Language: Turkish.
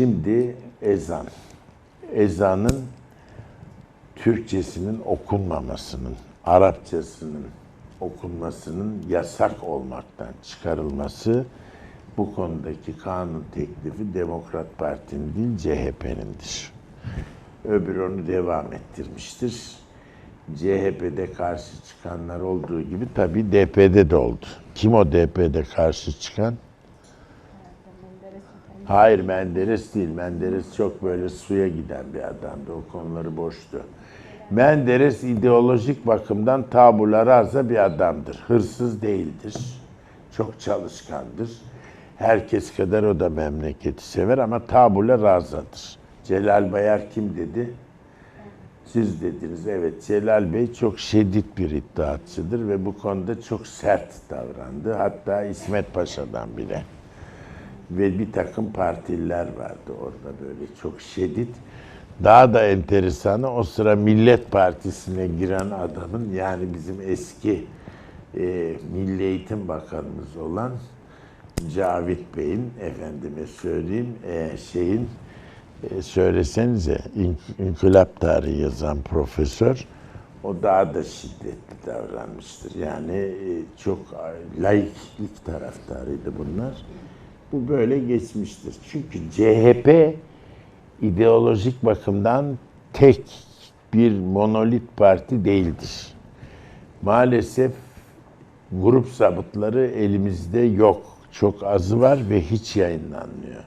Şimdi ezan. Ezanın Türkçesinin okunmamasının, Arapçasının okunmasının yasak olmaktan çıkarılması bu konudaki kanun teklifi Demokrat Parti'nin değil CHP'nindir. Öbürü onu devam ettirmiştir. CHP'de karşı çıkanlar olduğu gibi tabii DP'de de oldu. Kim o DP'de karşı çıkan? Hayır Menderes değil. Menderes çok böyle suya giden bir adamdı. O konuları boştu. Menderes ideolojik bakımdan tabula rasa bir adamdır. Hırsız değildir. Çok çalışkandır. Herkes kadar o da memleketi sever ama tabula rasadır. Celal Bayar kim dedi? Siz dediniz evet Celal Bey çok şiddet bir iddiatçıdır ve bu konuda çok sert davrandı. Hatta İsmet Paşa'dan bile ve bir takım partililer vardı orada böyle çok şiddet. Daha da enteresanı o sıra Millet Partisi'ne giren adamın yani bizim eski e, Milli Eğitim Bakanımız olan Cavit Bey'in efendime söyleyeyim e, şeyin e, söylesenize İn- İnkılap tarihi yazan profesör o daha da şiddetli davranmıştır. Yani e, çok laiklik taraftarıydı bunlar. Bu böyle geçmiştir. Çünkü CHP ideolojik bakımdan tek bir monolit parti değildir. Maalesef grup zabıtları elimizde yok. Çok azı var ve hiç yayınlanmıyor.